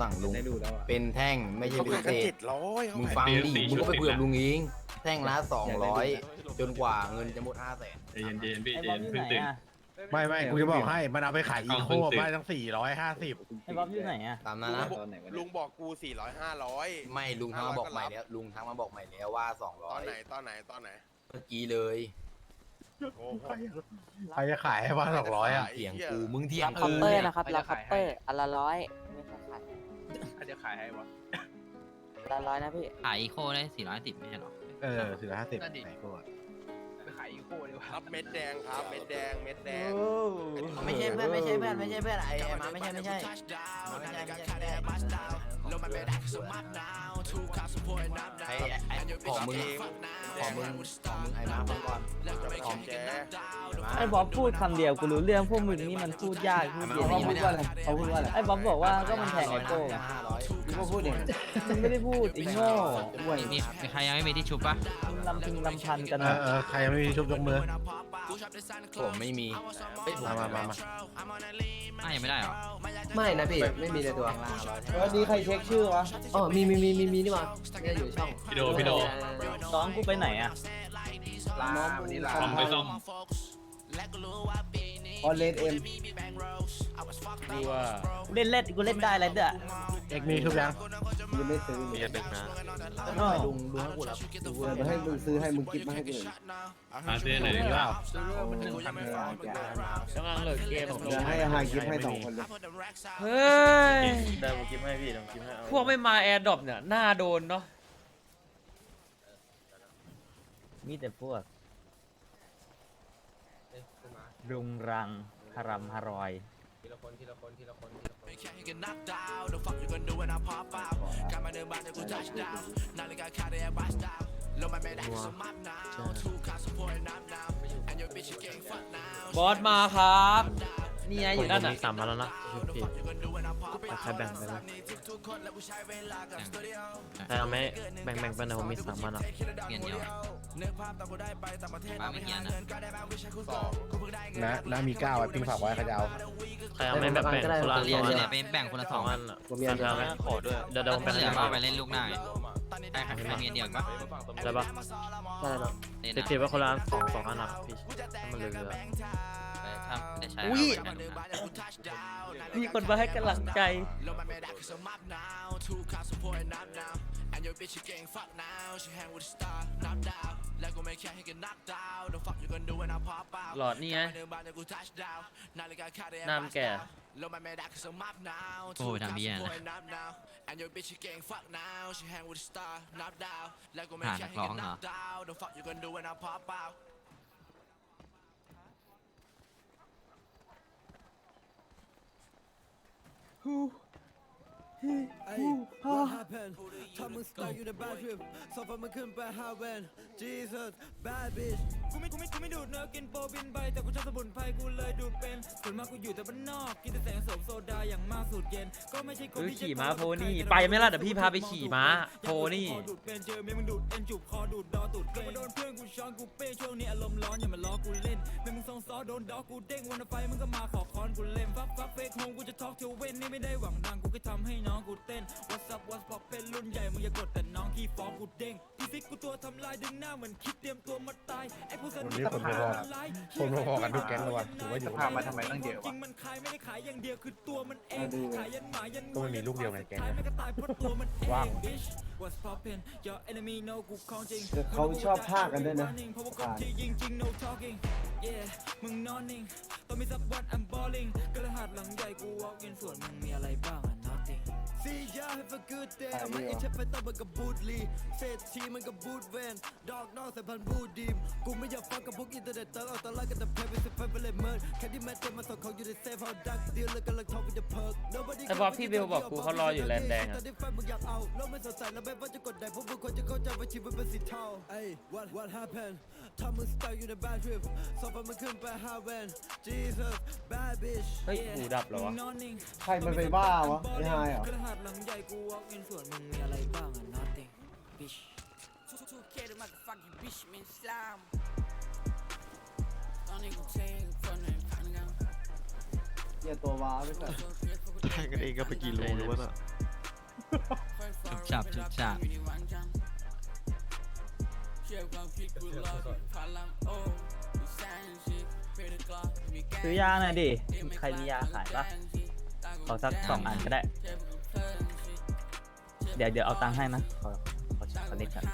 สั่งลุงได้ดูแล้วอะเป็นแท่งไม่ใช่เขาเป็นขายกันเศษเจ็ดร้อยเขามึงขายฟังกันดิสี่มึงก็ไปชุดคุยกับนะลุงเองแท่งละสองร้อยจนกว่าเงินจะหมดห้าแสนใจเย็นเย็นๆพี่ไอ้ใจบ๊อบเย็นอยู่เพิ่งไหนตื่น อะไม่ไม่กูจะบอกให้มันเอาไปขายอีเอาโคเพิ่งตื่นได้ทั้งสี่ร้อยห้าสิบไอ้บ๊อบอยู่ไหนอะตามนั้นนะตอนไหนวะลุเนี่ยงบอกกูสี่ร้อยห้าร้อยไม่ลุงทักมาบอกใหม่500แล้วลุงทักมาบอกใหม่แล้วว่าสองร้ตออนยไหนตอนไหนตอนไหนเมื่อกี้เลยโอ้โหใครจะขายให้ว่าสองร้อยอะเถียงกูมึงเถียงคอปกูเปอร์เนี่ยนะครับรับคอปเปอร์อันละร้อยไม่ขายขายใคร จะขายให้วะอันละร้อยนะพี่ขายอีโคได้สี่ร้อยสิบไม่ใช่หรอเออสี่ร้อยห้าสิบนั่นดิ ไหนกูอะไปขายอีโคดีกว่าครับเม็ดแดงครับเม็ดแดงเม็ดแดงไม่ใช่เพื่อนไม่ใช่เพื่อนไม่ใช่เพื่อนไอ้ไอ้มาไม่ใช่ไม่ใช่มาไม่ใช่ไม่ใช่ไม่ใช่ไอ้ไอ้ของมึงของมึงของมึงไอ้มาฟังก่อนของแกไอ้บ๊อบพูดคำเดียวกูรู้เรื่องพวกมึงนี่มันพูดยากพูดเย็นเขาพูดว่าอะไรเขาพูดว่าอะไรไอ้บ๊อบบอกว่าก็มันแทงไอ้โก้ไงห้าร้อยกูก็พูดเองมึงไม่ได้พูดไอ้โง่อ้วนมีมีใครยังไม่มีที่ชุบปะมึงลำพึงลำพันกันเอนะอเออใครยังไม่มีชุบยกมือผมไม่มีเฮ้ยผมมามามามา อะยังไม่ได้หรอไม่นะพี่ไม่มีในตัวห้าร้อยวันนี้ใครเช็คชื่อวะอ๋อมีมีมีมีมีนี่มาเนี่ยอยู่ช่องพี่โดพี่โด น้องกูไปไหนอะลาวันนี้ลาซ่อมไปซ่อมออเลนเอ็มดูว่าเล่นเล่นกูเล่นได้อะไรเด้อเอกมีชุบยัง ยังไม่ซื้อมีอันหนึ่งนะลุงลุงให้กูรับดูเว้ยเดี๋ยวให้มึงซื้อให้มึงกิฟมาให้กูหน่อยหาซื้อหน่อยหนึ่งมีเปล่ามันหนึ่งพันเลยกำลังเลิกเกมเดี๋ยวให้หากิฟให้สองคนเลยเฮ้ยได้ผมกินให้พี่ผมกินให้พวกไม่มาแอร์ดรอปเนี่ยน่าโดนเนาะมีแต่พวกรุงรังฮารำฮารอย ทีละคนทีละคนทีละคนทีละ คนบอสมาครับ นี่ไงอยู่นั่นน่ะสามมาแล้วนะพี่ใครแบ่งไปนะใครเอาไหมแบ่งแบ่งไปนะผมมีสามมานะเงินเดียวมาไม่เกี่ยนนะนะนะมีเก้าไอ้ปิ้งฝากไว้ใครจะเอา ใครเอาไหมแบบแบ่งคนละเรีสยอนงอันเนี่ยอะเป็นแบ่งคนละสสอองงอันอะผมมีใครอันเดียวเอาไหมขอด้วยเดี๋ยวเดี๋ยวผมถ้าแบ่งเหลือให้ก็เอาไปเล่นลูกหน้าไงใครใครเป็นเงินเดียวปะได้ปะได้แล้วเนาะเล่นเก็บนะไว้คนละสองสองอันอะพี่ถ้ามันเหลือ ไปถ้าจะใช้อุ๊ยเอาไปเล่นลูกหน้ามีคนมาให้กำลังใจ หลอดนี่ไงน้ำแก่ โอ้ยทำเบี้ยนะหานักร้องเหรอ ไอ้ what happened ถ้ามึงสไตล์อยู่ใน bad trip โซฟามันขึ้นไป high when Jesus bad bitch กูไม่กูไม่กูไม่ดูดเนื้อกินโปรบินใบแต่กูชอบสมุนไพรกูเลยดูดเป็นส่วนมากกูอยู่แต่บ้านนอกกินแต่แสงโสมโซดาอย่างมากสูตรเย็นก็ไม่ใช่คนเออที่ขี่จะม้าโกโพหกนี่ใครไปไหมล่ะเดี๋ยวพี่พาไปขี่ม้าโพนี่คอดูดเป็นเจอเมียมึงดูดเอ็นจูบคอดูดดอตูดเกยโดนเพื่อนกูช้อนกูเป้ช่วงนี้อารมณ์ร้อนอย่ามาล้อกูเล่นแม่มึงทรงซอโดนดอกกูเด้งวันไฟมึงก็มาขอคอนกูเล่นฟักฟักเฟกโฮมกูจะทอกเทเว้นนี่ไม่ได้หวังดังกูแค่ทำให้น้องกูเต้น What's up What's pop เป็นรุ่นใหญ่มึงอย่ากดแต่น้องขี้ฟ้องกูเด้งพี่ซิกกูตัวทำลายดึงหน้าเหมือนคิดเตรียมตัวมาตายไอ้พวกสันวันนี้คนพอๆคนพอๆกันทุกแก๊งเลยว่ะถือว่าอยู่ พามาทำไมตั้งเยอะจริวะงมันขายไม่ได้ขายอย่างเดียวคือตัวมันเองขายยันหมายันก็ไม่มีลูกเดียวไงแก๊งขายเนี่ยไม่ก็ตายเพราะตัวมันเองว่าง bitch What's poppin' Your enemy know กูของจริงเขาชอบพากกันด้วยนะ เพราะว่าคนที่ยิงจริง no talking yeah มึงนอนนิ่งต้องมีสักวัน I'm balling ก็เลยหัดหลังใหญ่กู walk in ส่วนมึงมีอะไรบ้างอะ nothing See ya have a good day เอามาอินเทอร์เฟซต้องมันกับบูทลีเศรษฐีมันกับบูทแวนดอกนอกสายพันธุ์บูทดีมกูไม่อยากฟังกับพวกอินเทอร์เน็ตเติร์เอาตอนแรกกันแต่เพย์ไปสิเพย์ไปเลยเมิร์ดแค่ที่แมทเต็มมาส่งของอยู่ในเซฟเฮาดักดีลแล้วกำลังทอวิดเดอะเพิร์กไอ้บ๊อบพี่เบลบอกกูเขารออยู่แลนด์แดงอะตอนนี้แฟนมึงอยากเอาแล้วไม่สนใจแล้วไม่ว่าจะกดใดพวกมึงควรจะเข้าใจว่าชีวิตเป็นสีเทาเอ้ย what what happened ถ้ามึงสไตล์อยู่ใน bad trip โซฟามันขึ้นไป high when Jesus bad bitch เฮ้ยหูดับเหรอวะนอนนิ่งใครมันไปบ้าวะไอ้ฮายเหรอ กระหัดหลังใหญ่กู walk in ส่วนมึงมีอะไรบ้างอะ nothing bitch 2K the motherfucking bitch man slam ตอนนี้กูเทคนในพันกันเหี้ยตัวว้าไปสัตว์กันเองก็ไปกี่โลหรือวะน่ะชุบฉับชุบฉับซื้อยาหน่อยดิ ใครมียาขายปะขอสักสองอันก็ได้ เดี๋ยวเดี๋ยวเอาตังค์ให้นะขอขอขอเน็กชั่น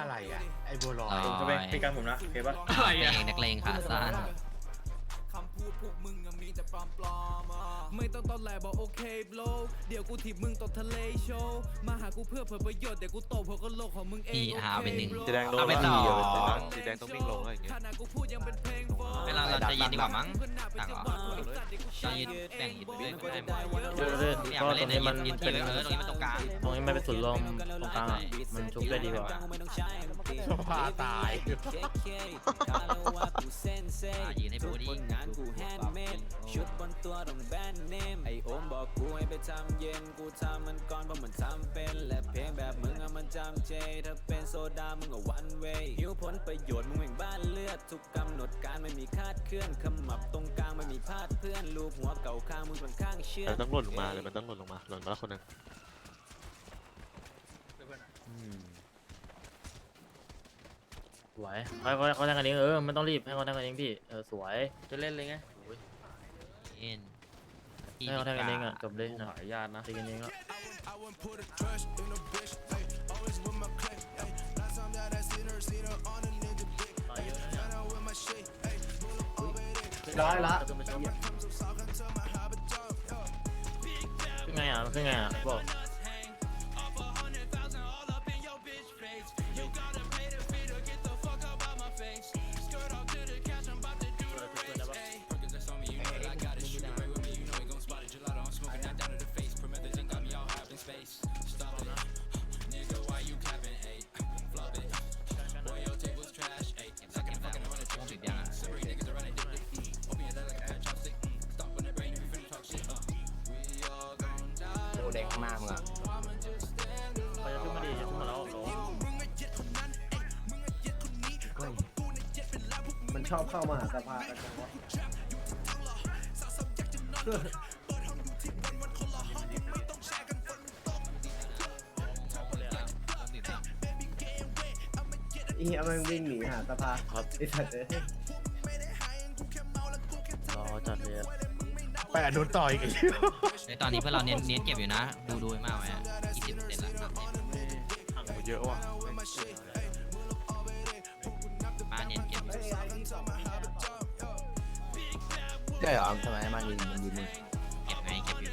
อะไรอะ ไอ้บัวลอยอ๋อจะไปตีกันผมนะโอเคปะนักเลงนักเลงขาสั้น ไม่ต้องตอนแหลบอกโอเคบลเดี๋ยวกูถีบมึงตกทะเลโชว์มาหากูเพื่อเพื่อประโยชน์เดี๋ยวกูตบหัวก็โลกของมึงเองนี่หาเอาไปหนึ่งโอสีเคแดงเอาไปต่อ สีแดงต้องวิ่งลงอะไรอย่างเงี้ย ขนาดกูพูดยังเป็นเพลงโฟเวลาเราจะเย็นดีกว่ามั้งต่างเหรอจะเย็นแบ่งเย็นไปด้วยก็ได้หมดเดี๋ยวเดี๋ยวไม่อยากก็มาตเล่รนงในนี้มัมันนเย็นเป็นที่เออตรงนี้มันตรงกลางตรงนี้มันเป็นส่วนรวมตรงกลางอะมันชุบได้ดีกว่าสภาตาย อ่ายืนให้พูดดิชุดบนตัวต้องแบรนด์เนมไอโอมบอกกูให้ไปทำเย็นกูทำมันก่อนเพราะมันทำเป็น และเพลงแบบมึงอะมันจำเจ ถ้าเป็นโซดามึงอะวันเวหิวผลประโยชน์มึงแม่งบ้านเลือด ทุกกำหนดการไม่มีคาดเคลื่อนขมับตรงกลางไม่มีพลาดเพื่อนลูกหัวเก่าข้างมึงเป็นข้างเชื่อ มันต้องหล่นลงมาเลยมันต้องหล่นลงมาหล่นมาแล้วคนหนึงสวยให้เขาเขาทำกันเองเออมันต้องรีบให้เขาทำกันเองพี่เออสวยจะเล่นเลยไง เอ็นให้เขาทำกันเองอะจบเลยนะขออนุญาตนะตีกันเองอะร้อยละขึ้นไงอะขึ้นไงอะบอกางหน้ามึงอะเขาจะขึ้นมาดีจะขึ้นมาแล้วโหลมันชอบเข้ามาหาสภากันจังวะอีเหี้ยมันวิ่งหนีหาสภาครับไอ้สัตว์เอ้ย ปอะโดนต่อยอีกในตอนนี้เพื่อนเราเน้นเน้นเก็บอยู่นะ ดูดูให้มากไว้อะยี่สิบเปอร์เซ็นต์ละนับเน็ตห่างกูเยอะว่ะมาเน้นเก็บอยู่ใช่เหรอทำไมมายืนยืนมึงเก็บไงเก็บอยู่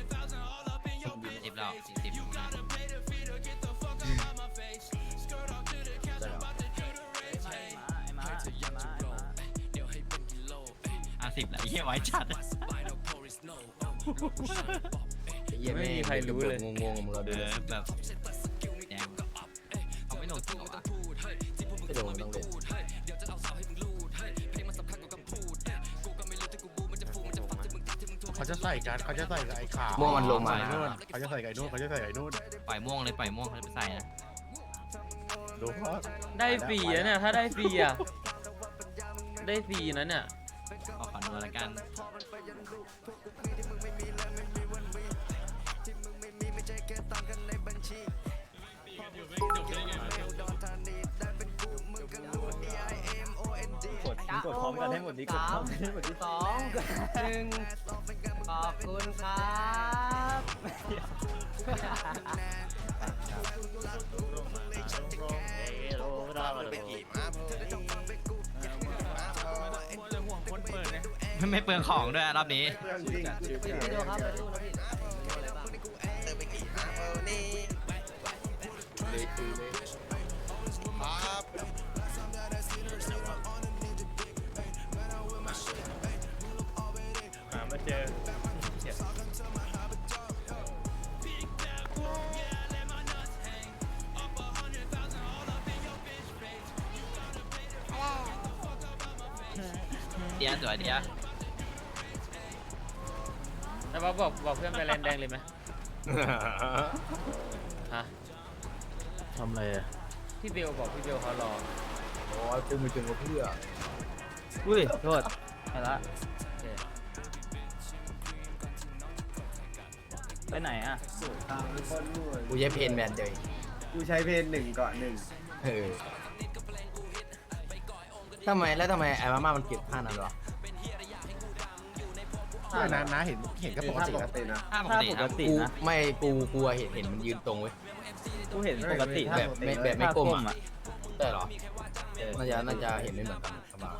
สิบแล้วสี่สิบอยู่นะอะสิบแล้วเหี้ยไว้จัด ไม่มีใครรู้เลย งงงๆมึงเราเอดูอแบบแดงเอาไม่ลงจริงเหรอวะไม่โดนต้องเล่นเขาจะใส่กันเขาจะใส่กับไอ้ขาวม่วงมันลงมาไอ้นู่นเขาจะใส่กับไอ้นู่นเขาจะใส่กับไอ้นู่นปล่อยม่วงเลยปล่อยม่วงเขาจะไปใส่นะดูเพราะได้ฟรีอะเนี่ย ถ้าได้ฟรีอะได้ฟรีนะเนี่ย ขอขอดูแล้วกัน พร้อมกันให้หมดนี้กดพร้อมกันให้หมดนี้สองหนึ่งขอบคุณครับไปกี่ม้าเพิ่มม้าเพิ่มไม่เปลืองของด้วยรอบนี้เรื่องจริงพี่ดูครับไปดูนะพี่เติมไปกี่ม้าเพิ่มนี่ ดี๋ยวสวยเดี๋ยวแล้วบอกบอกบอกเพื่อนไปแลนแดงเลยไหมฮะทำอะไรอะพี่เบลบอกพี่เบลเขารอโอ้ยกูไม่ถึงกับเพื่ออุ้ยโทษไปละไปไหนอะตามคนนู่นกูใช้เพนแมนเลยกูใช้เพนหนึ่งเกาะหนึ่งเออ ทำไมแล้วทำไมไอ้มาม่ามันเก็บผ้านั้นหรอใช่นะน้าเห็นเห็นก็ปกติปคกรับตินะถ้าปกถ้าติปคกรับติกูนะไม่กูกูเห็นเห็นมันยืนตรงเว้ยกูเห็นปกติถ้าแบบไม่แบบไม่ก้มถ้าอะใช่เหรอน่าจะน่าจะเห็นไม่เหมือนกันสบาย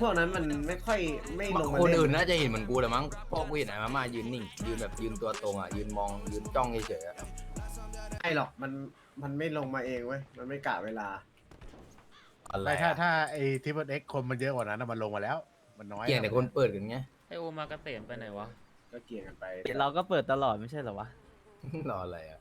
พวกนั้นมันไม่ค่อยไม่ลงมาคนเล่อื่นน่าจะเห็นเหมือนกูแหละมั้งพวกกูเห็นไอ้มาม่ายืนนิ่งยืนแบบยืนตัวตรงอะยืนมองยืนจ้องเฉยๆอะ ไม่หรอกมันมันไม่ลงมาเองเว้ยมันไม่กะเวลา อะไรไม่ถ้าอะถ้าไอ้ทิปเปิลเอ็กคนมันเยอะกว่านั้นนะมันลงมาแล้ว มันน้อยเกี่ยงแต่คนเปิดกันไง ไอโอมากระเตมไปไหนวะ ก็เกี่ยงกันไป เราก็เปิดตลอดไม่ใช่เหรอวะ รออะไรอะ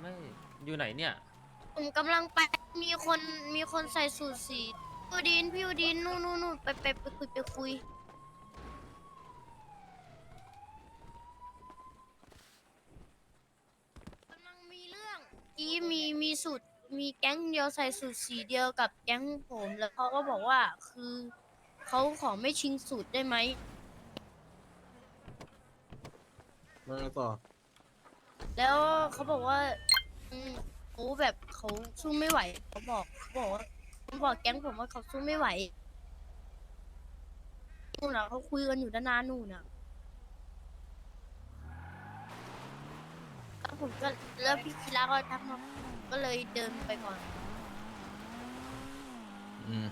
ไม่ อยู่ไหนเนี่ย ผมกำลังไปมีคนมีคนใส่สูทสีพี่อุดินพี่อุดินนู่นนู่นนู่นไปไปไปคุยไปคุย กำลังมีเรื่องกี้มีมีสูตรมีแก๊งเดียวใส่สูตรสีเดียวกับแก๊งผมแล้วเขาก็บอกว่าคือเขาขอไม่ชิงสูตรได้ไหมมาต่อแล้วเขาบอกว่าอืม เขาแบบเขาสู้ไม่ไหวเขาบอกเขาบอกว่าเขาบอกแก๊งผมว่าเขาสู้ไม่ไหวนู่นน่ะเขาคุยกันอยู่ด้านหน้านู่นน่ะแล้วผมก็แล้วพี่คีราก็ทักมาก็เลยเดินไปก่อน อืม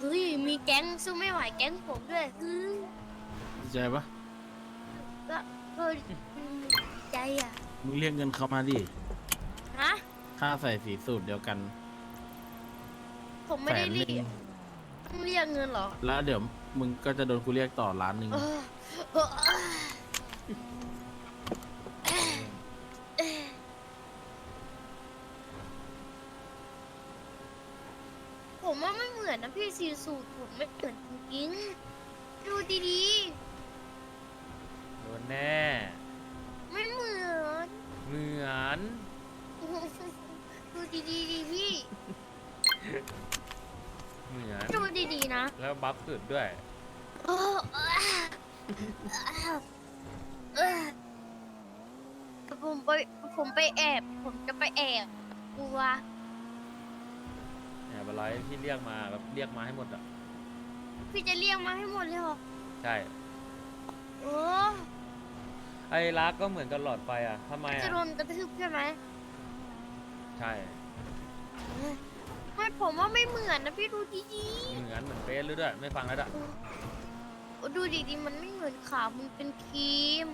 เฮ้ยมีแก๊งสู้ไม่ไหวแก๊งผมด้วยเฮ้ย ดีใจปะ ก็ก็อืมใจอะ มึงเรียกเงินเข้ามาดิ ฮะ ค่าใส่สีสูตรเดียวกันผมไม่แสได้นหเรีนึ่ยงกต้องเรียกเงินเหรอ แล้วเดี๋ยวมึงก็จะโดนกูเรียกต่อล้านหนึ่งเออเออเออผมว่าไม่เหมือนนะพี่ซีสูตรผมไม่เหมือนจริงๆดูดีโดนแน่ ๆ ไม่เหมือน เหมือน ดูดีๆดีพี่ เหมือน ดูดีๆนะ แล้วบัฟสุดด้วยเออเออเออผมไปผมไปแอบ ผมจะไปแอบกลัวเนี่ยบอลไลท์ที่เรียกมาแบบเรียกมาให้หมดอะ พี่จะเรียกมาให้หมดเลยเหรอใช่ โอ้ไอ้รักก็เหมือนกับหลอดไฟอะทำไมจะอะโดนกระทืบใช่ไหม ใช่ ไม่ผมว่าไม่เหมือนนะพี่ดูดีเหมือนเหมือนเป๊ะเลยด้วยไม่ฟังแล้วอะๆดูดีๆมันไม่เหมือนขาวมันเป็นครีม